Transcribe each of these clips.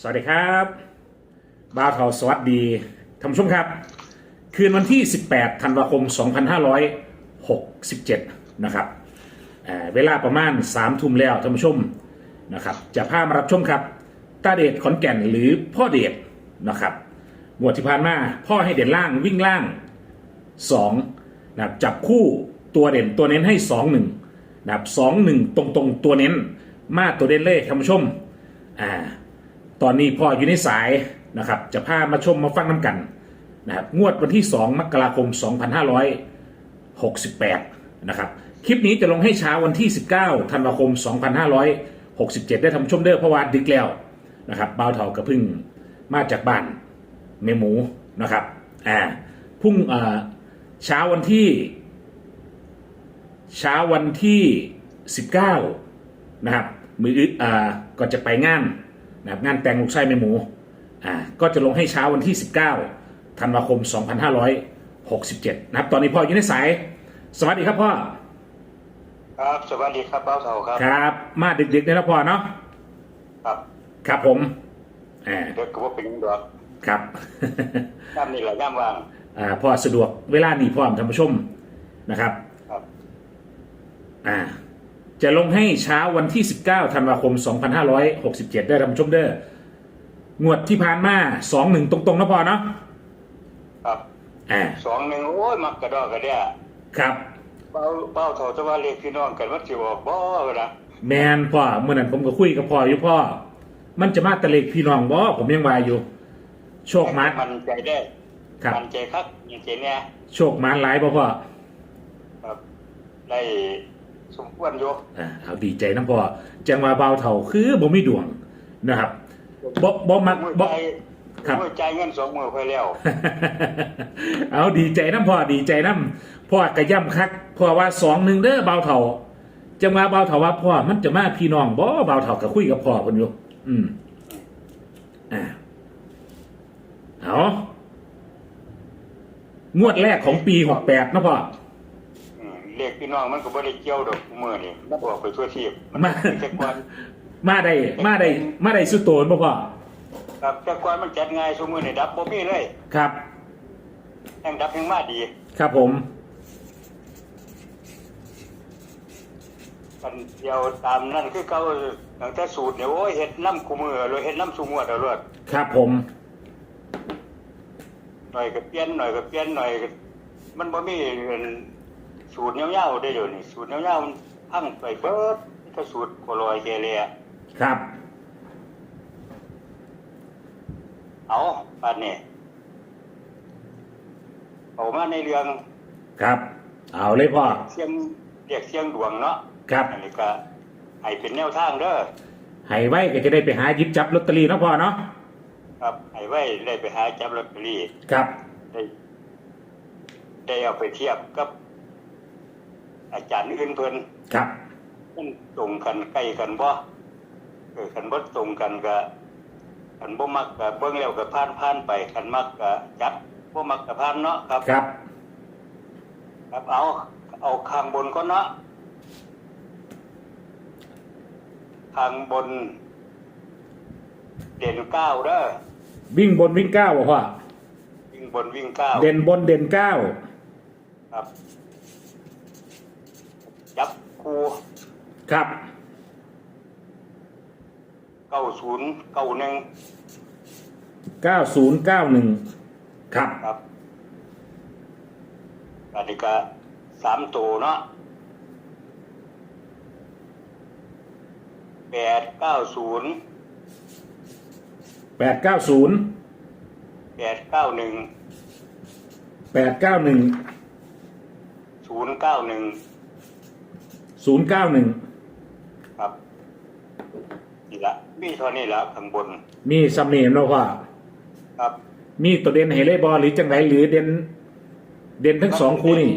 สวัสดีครับบ้าเทาสวัสดีท่านผู้ชมครับ คืนวันที่ 18 ธันวาคม 2567 นะครับเอ่อเวลาประมาณ 3 ทุ่มแล้วท่านผู้ชมนะครับจะพามารับชมครับตาเดชขอนแก่นหรือพ่อเดชนะครับงวดที่ผ่านมาพ่อให้เด่นล่างวิ่งล่าง 2นะครับจับคู่ตัวเด่นตัวเน้นให้ 2 1นะครับ2 1 ตรงตรงๆตัวเน้นมาตัวเด่นเลยท่านผู้ชมอ่า ตอนนี้พ่ออยู่ในสายนะครับ จะพามาชมมาฟังน้ำกันนะครับงวดวันที่ 2 มกราคม 2568 นะครับ คลิปนี้จะลงให้เช้าวันที่ 19 ธันวาคม 2567 ได้ทำชมเด้อเพราะว่าดึกแล้วนะครับบ่าวเถากระพึ่งมาจากบ้านเมหมูนะครับอ่าพุ่งเช้าวันที่ เช้าวันที่ 19 นะครับมืออึอ่าก็จะไปงาน นะครับงานแต่งลูกชายแม่หมูอ่าก็จะลงให้เช้าวันที่ 19ธันวาคม 2567 นะครับ ตอนนี้พ่ออยู่ในสาย สวัสดีครับพ่อ ครับสวัสดีครับเบ้าเสาครับ ครับ มาดึกๆเนี่ยนะพ่อเนาะครับครับผมอ่าเด็กก็ว่าเป็นดอกครับ ย่ำนี่แหละย่ำว่าง อ่าพ่อสะดวกเวลานี้พ่อท่านผู้ชมนะครับ ครับ อ่า จะลงให้เช้าวันที่ 19ธันวาคม 2567 ได้ท่านผู้ชมเด้องวดที่ผ่านมา2-1ตรงๆนะพ่อเนาะครับอ่าสองหนึ่งโอ้ยมักกระดอกกระเดียครับเบ้าเบ้าเท่าจะว่าเรียกพี่น้องกันว่าสิบอกบ่ละแมนพ่อเมื่อนั้นผมก็คุยกับพ่ออยู่พ่อ มันจะมาตะเล็กพี่น้องบ่ผมยังวายอยู่ โชคมันมันใจได้ครับมันใจคักอย่างเจเนี่ยโชคมันหลายบ่พ่อครับได้ สมควรอยู่อ่าเอาดีใจน้ำพ่อจังว่าเบาเท่าคือบ่มีดวงนะครับบ่บ่มักมือบ่ ใจครับ มือใจายเงินสองมือไปแล้ว เอาดีใจน้ำพ่อดีใจน้ำพ่อกระย่ำคักพ่อว่าสองหนึ่งเด้อเบาเท่าจังว่าเบาเท่าว่าพ่อมันจะมาพี่น้องบ่เบาเท่าก็คุยกับพ่อคนอยู่อืมอ่าเอางวดแรกของปีหกแปดนะพ่ออืม เรียกพี่น้องมันก็บ่ได้เกี่ยวดอกมือนี่มันบอกไปทั่วทีบมันมา แต่ก่อนมาได้มาได้มาได้สุดโตนบ่พ่อครับแต่ก่อนมันจัดง่ายสมือนี่ดับบ่มีเลยครับ แห่งดับแห่งมาดีครับผม กันเดียวตามนั่นคือเก่าตั้งแต่สูตรเนี่ยโอ้ยเฮ็ดน้ำคูมือเลยเฮ็ดน้ำสูงวดเอาเลยครับผม หน่อยก็เปลี่ยนหน่อยก็เปลี่ยนหน่อยก็มันบ่มี สูตรยาวๆได้เดี๋ยวนี้สูตรยาวๆมันพังไปเบิดถ้าสูตรก็ลอยแกเลยอะครับ เอาปานนี้เอามาในเรื่องครับ เอาเลยพ่อเสียงเรียกเสียงดวงเนาะครับอันนี้ก็ให้เป็นแนวทางเด้อให้ไว้ก็จะได้ไปหาหยิบจับลอตเตอรี่เนาะพ่อเนาะครับให้ไว้ได้ไปหาจับลอตเตอรี่ครับได้ได้เอาไปเทียบกับ อาจารย์อื่นเพิ่นครับมันตรงกันใกล้กันบ่เออคันบ่ตรงกันก็คันบ่มักก็เบิ่งแล้วก็ผ่านผ่านไปคันมักก็จัดบ่มักก็ผ่านเนาะครับ ครับ ครับเอา เอาข้างบนก่อนเนาะข้างบน เด่นเก้าเด้อวิ่งบนวิ่งเก้าบ่พ่อวิ่งบนวิ่งเก้าเด่นบนเด่นเก้าครับจับ คู่ครับเก้าศูนย์เก้าหนึ่งเก้าศูนย์เก้าหนึ่งครับครับอันนี้ก็สามตัวเนาะแปดเก้าศูนย์แปดเก้าศูนย์แปดเก้าหนึ่งแปดเก้าหนึ่งศูนย์เก้าหนึ่ง ศูนย์เก้าหนึ่งครับนี่ละมีเท่านี้ละข้างบน มีซัมเนียมเนาะพ่อครับ มีตัวเด่นให้เลยบอหรือจังไรหรือเด่นเด่นทั้งสองคู่นี่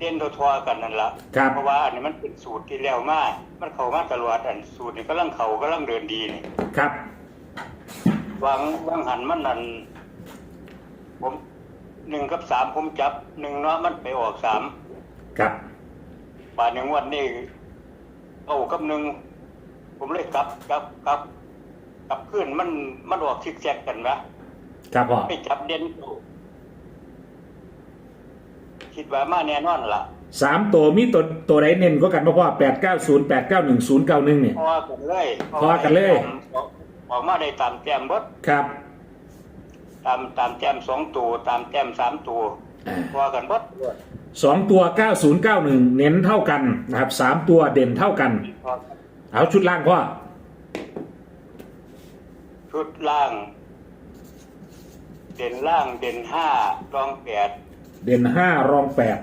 เด่นทั่วๆกันนั่นละครับเพราะว่าอันนี้มันเป็นสูตรที่แล้วมามันเข้ามาตลอดอันสูตรนี้กำลังเข้ากำลังเดินดีนี่ครับวางวางหันมันนั่นผมหนึ่งกับสามผมจับหนึ่งเนาะมันไปออกสามครับ บาทหนึ่งวันนี้เอากับหนึ่งผมเลยกลับกลับกลับกับขึ้นมันมันออกซิกแซกกันวะครับพ่อไปจับเด่นอยู่คิดว่ามาแน่นอนล่ะสามตัวมีตัวตัวไหนเน้นก็กันบ่พ่อแปดเก้าศูนย์แปดเก้าหนึ่งศูนย์เก้าหนึ่งเนี่ยพอกันเลยพอกันเลยออกออกมาได้ตามแจมเบดครับ ตามตามแจมสองตัวตามแจมสามตัว อ่าพอกันเบดสองตัวเก้าศูนย์เก้าหนึ่งเน้นเท่ากันนะครับสามตัวเด่นเท่ากัน พอกันเอาชุดล่างพ่อชุดล่าง เด่นล่างเด่นห้ารองแปดเด่นห้ารองแปด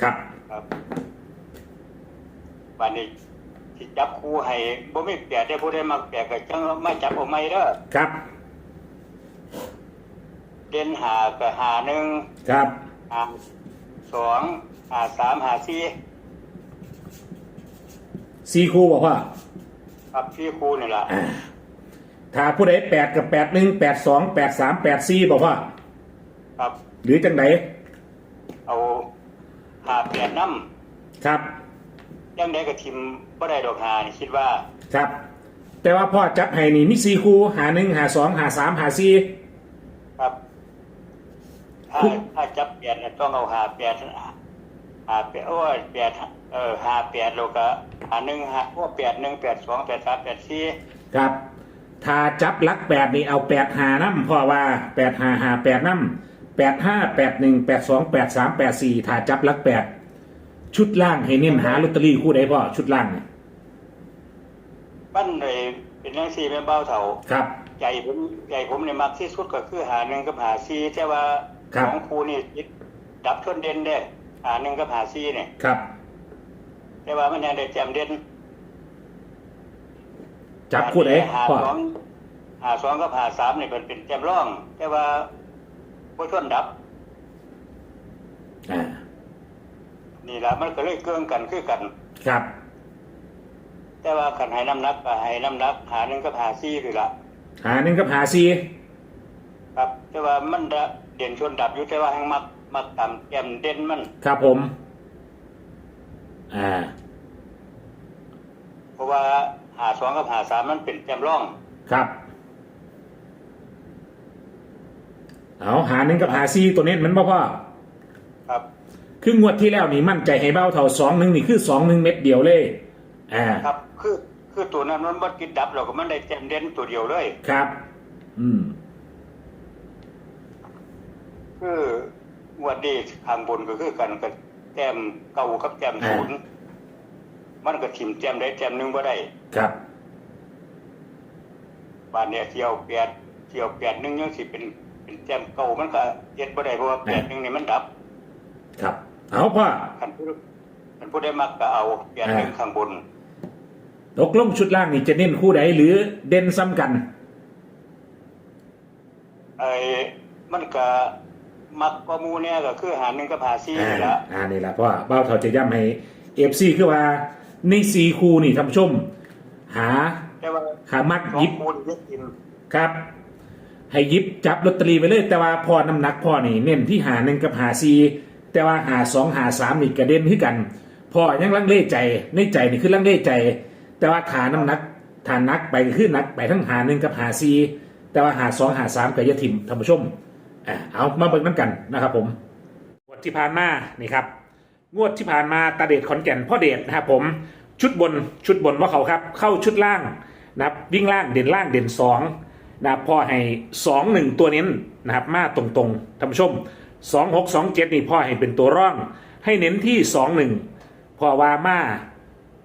ครับ ครับวันนี้ที่จับคู่ให้บ่มีแปดได้ผู้ได้มักแปดก็จังมาจับเอาไม่เด้อครับ เด่นหาก็หาหนึ่งครับ หาสองหาสามหาสี่สี่คู่บอกว่าครับที่คู่นี่ล่ะอ่าถ้าผู้ใดแปดกับแปดหนึ่งแปดสองแปดสามแปดสี่บอกว่า ครับหรือจังไหนเอาหาแปดน้ครับำยังได้กับทิมบ่ได้ดอกหานี่คิดว่าครับ แต่ว่าพ่อจับให้นี่มีสี่คู่หาหนึ่งหาสองหาสามหาสี่ครับ ถ้าคุณถ้าจับแปดเนี่ยต้องเอาหาแปดหาแปดโอ้ยแปดเออหาแปดแล้วก็หาหนึ่งหาพวกแปดหนึ่งแปดสองแปดสามแปดสี่ครับถ้าจับลักแปดนี่เอาแปดหาน้ำพ่อว่าแปดหาหาแปดน้ำแปดห้าแปดหนึ่งแปดสองแปดสามแปดสี่ถ้าจับลักแปดชุดล่างให้เน้นหาลอตเตอรี่คู่ใดพ่อชุดล่างเนี่ยปั้นเลยเป็นนังสี่เป็นเบ้าเถาครับใหญ่ผมใหญ่ผมเนี่ยมักที่สุดก็คือหาหนึ่งกับหาสี่แต่ว่า ครับ ของครูนี่ดับชนเด่นเด้หาหนึ่งกับหาสี่เนี่ยครับ แต่ว่ามันยังได้แจมเด่นจับคู่ใดหาพ่อสองหาสองกับหาสามเนี่ยเป็นเป็นแจมร่อง แต่ว่าผู้ชนดับ อ่า นี่ละมันก็เลยเกื้องกันคือกัน ครับ แต่ว่าขันให้น้ำหนักก็ให้น้ำหนัก หาหนึ่งกับหาสี่คือละหาหนึ่งกับหาสี่ครับ แต่ว่ามันดะ เด่นชนดับอยู่แต่ว่าแห่งมักมักต่ำแจมเด่นมัน ครับผม อ่า เพราะว่าหาสองกับหาสามมันเป็นแจมร่อง ครับ เอาหาหนึ่งกับหาสี่ตัวเน้นมันบ่พ่อครับ คืองวดที่แล้วนี่มั่นใจให้เบ้าเท่าสองหนึ่งนี่คือสองหนึ่งเม็ดเดียวเลย อ่า ครับ คือ คือตัวนั้นมันบัดกิดดับเราก็มันได้แจมเด่นตัวเดียวเลย ครับ อืม คืองวดนี้ข้างบนก็คือกันกับแจมเก่ากับแจมศูนย์มันก็ถิ่มแจมได้แจมหนึ่งบ่ได้ ครับบ้านเนี่ยเที่ยวแปดเที่ยวแปดหนึ่งยังสิเป็นเป็นแจมเก่ามันก็เฮ็ดบ่ได้เพราะว่าแปดหนึ่งนี่มันดับ ครับ เอาพ่อคันผู้คันผู้ได้มักก็เอาแปดหนึ่งข้างบนตกลงชุดล่างนี่จะเน้นคู่ใดหรือเด่นซ้ำกันไอ้มันก็ มักกว่าหมู่เนี่ยก็คือหาหนึ่งกับหาสี่อ่านี่ละอ่านี่แหละเพราะว่าเบ้าเท่าจะย้ำให้เอฟซีคือว่าในซีคูนี่ท่านผู้ชม หาแต่ว่าขามัดสองหยิบคูณเยอะกินครับ ให้หยิบจับลอตเตอรี่ไปเลย แต่ว่าพอน้ำหนักพ่อนี่เน้นที่หาหนึ่งกับหาซีแต่ว่าหาสองหาสามนี่กระเด็นขึ้นกันพ่อยังลังเลใจในใจนี่คือลังเลใจ แต่ว่าฐานน้ำหนักฐานนักไปขึ้นนักไปทั้งหาหนึ่งกับหาซีแต่ว่าหาสองหาสามกับยะถิ่มท่านผู้ชม อ่าเอามาเบิ่งน้ำกันนะครับผมงวดที่ผ่านมานี่ครับ งวดที่ผ่านมาตาเดชขอนแก่นพ่อเดชนะครับผมชุดบนชุดบนว่าเขาครับ เข้าชุดล่างนะครับวิ่งล่างเด่นล่างเด่นสองนะครับพ่อให้สองหนึ่งตัวเน้นนะครับมาตรงๆท่านผู้ชมสองหกสองเจ็ดนี่พ่อให้เป็นตัวร่อง ให้เน้นที่สองหนึ่งพ่อว่ามา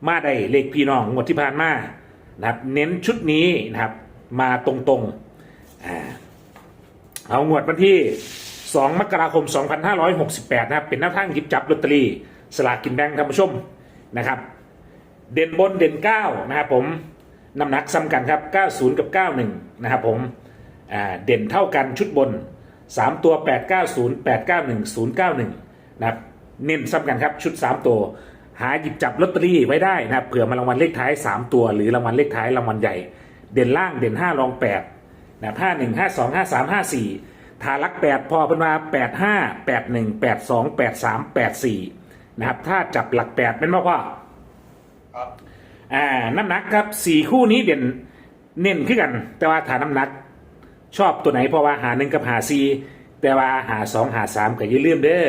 มาได้เลขพี่น้องงวดที่ผ่านมานะครับเน้นชุดนี้นะครับมาตรงๆอ่า เอางวดวันที่ 2 มกราคม 2568 นะครับ เป็นหน้าทางหยิบจับลอตเตอรี่สลากกินแบ่งท่านผู้ชมนะครับ เด่นบนเด่น 9 นะครับผมน้ำหนักซ้ำกันครับ 90 กับ 91 นะครับผมเด่นเท่ากันชุดบน 3 ตัว 890 891 091 นะครับ เน้นซ้ำกันครับชุด 3 ตัว หาหยิบจับลอตเตอรี่ไว้ได้นะครับเผื่อมารางวัลเลขท้าย 3 ตัว หรือรางวัลเลขท้ายรางวัลใหญ่ เด่นล่างเด่น 5 รอง 8 นะห้าหนึ่งห้าสองห้าสามห้าสี่ทารักแปดพอเป็นมาแปดห้าแปดหนึ่งแปดสองแปดสามแปดสี่นะครับ ถ้าจับหลักแปดเป็นมากว่าครับอ่าน้ำหนักครับสี่คู่นี้เด่นเน้นขึ้นกัน แต่ว่าฐานน้ำหนัก ชอบตัวไหนเพราะว่าหาหนึ่งกับหาซีแต่ว่าหาสองหาสามก็อย่าลืมเด้อ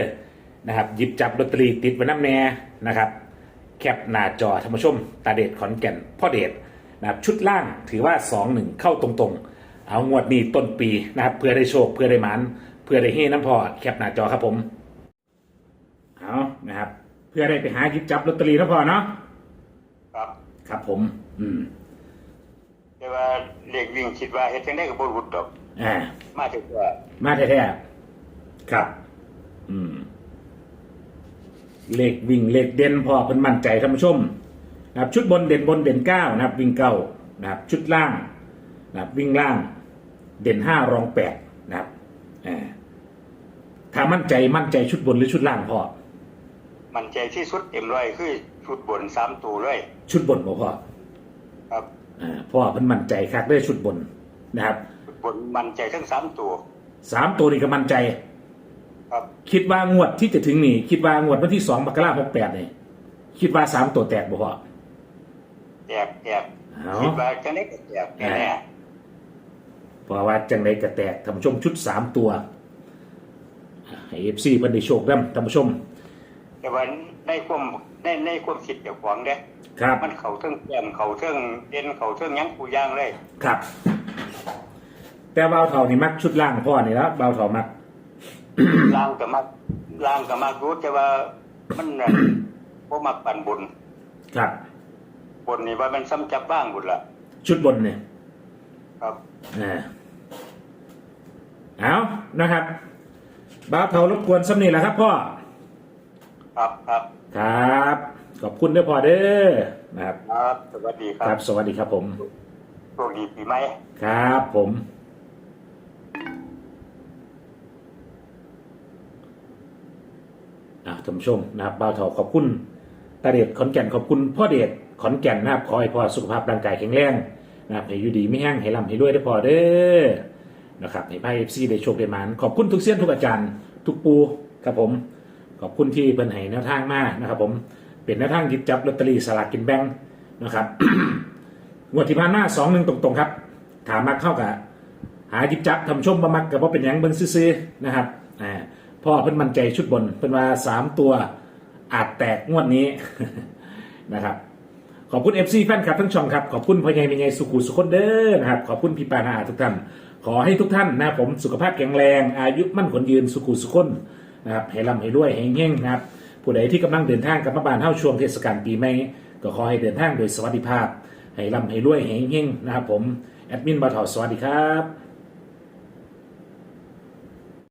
นะครับ หยิบจับลอตเตอรี่ติดไว้น้ำแน่นะครับ แคปหน้าจอท่านผู้ชมตาเดชขอนแก่นพ่อเดชนะครับชุดล่างถือว่า2 1เข้าตรงๆ เอางวดนี้ต้นปีนะครับเพื่อได้โชคเพื่อได้หมันเพื่อได้เฮน้ำพอแคปหน้าจอครับผมเอานะครับ เพื่อได้ไปหาหยิบจับลอตเตอรี่น้ำพอเนาะครับ ครับผม อืม แต่ว่าเลขวิ่งคิดว่าเฮ็ดจังได๋ก็บ่หลุดดอกอ่ามาถึงว่ามาแท้ๆครับ อืม เลขวิ่งเลขเด่นพอเป็นมั่นใจท่านผู้ชมนะครับ ชุดบนเด่นบนเด่นเก้านะครับ วิ่งเก้านะครับ ชุดล่าง นะครับวิ่งล่างเด่นห้ารองแปดนะครับอ่าถ้ามั่นใจมั่นใจชุดบนหรือชุดล่างพอมันใจที่สุดเต็มร้อยคือชุดบนสามตัวเลย ชุดบนบ่พอครับอ่าพ่อเพิ่นมั่นใจคักได้อชุดบนนะครับชุดบนมันใจทั้งสามตัวสามตัวนี้ก็มั่นใจ ครับ คิดว่างวดที่จะถึงนี่ คิดว่างวดวันที่สองมกราหกแปดนี่คิดว่าสามตัวแตกบ่พอแตกแตกเอาคิดว่าจังได๋ก็แตกแน่ เพราะว่าจังไดกระแตกท่านผู้ชมชุดสามตัวให้เอฟซีเพิ่นได้โชคนํท่านผู้ชมๆแต่ว่าในความในในความคิดเจ้าของเด้ครับ มันเข้าเทิงแก้มเข้าเทิงเด่นเข้าเทิงหยังกูย่างเลย ครับ แต่เบาเท่านี่มักชุดล่างพ่อนี่แล้วเบาเท่ามัก ล่างก็มักล่างก็มักรู้แต่ว่ามันน่ะบ่มักปันบนครับ บนนี่ว่ามันซ้ำจับบ้างบุญละชุดบนเนี่ย ครับอ่าเอานะครับเบาเท่ารบกวนสำนีแหละครับพ่อ ครับครับครับ ขอบคุณด้วยพ่อเด้อนะครับ ครับ สวัสดีคครัรับ บสวัสดีครับผม โชคดีปีใหม่ ครับผม อะท่านผู้ชมนะครับบ่าวเถาขอบคุณตาเดชขอนแก่นขอบคุณพ่อเดชขอนแก่นนะครับขอให้พ่อสุขภาพร่างกายแข็งแรง นะครับให้อยู่ดีไม่แห้งให้ร่ำให้รวยได้พอเด้อนะครับให้ไพ่เอฟซีได้โชคได้มานขอบคุณทุกเสี้ยนทุกอาจารย์ ทุกปูครับผมขอบคุณที่เพิ่นให้แนวทางมากนะครับ ผมเป็นแนวทางหยิบจับลอตเตอรี่สลากกินแบ่งนะครับงวดที่ผ่านมาสองหนึ่งตรงๆครับ ถามมาเข้ากับหาหยิบจับทำชมบะมักกับว่าเป็นหยังเบิ่งซื้อๆนะครับอ่าพ่อเพิ่นมั่นใจชุดบนเพิ่นว่าสามตัวอาจแตกงวดนี้นะครับ ขอบคุณ FC แฟนคลับทั้งช่องครับขอบคุณพ่อใหญ่แม่ใหญ่สุขุสุขคนเด้อนะครับขอบคุณพี่ปานาทุกท่าน ขอให้ทุกท่านนะผมสุขภาพแข็งแรง อายุมั่นขนยืนสุขุสุขคนนะครับให้ร่ำให้รวยให้เฮงๆนะครับผู้ใดที่กำลังเดินทางกลับมาบ้านเท่าช่วงเทศกาลปีใหม่ก็ขอให้เดินทางโดยสวัสดิภาพ ให้ร่ำให้รวยให้เฮงๆนะครับผมแอดมินบาทอสวัสดีครับ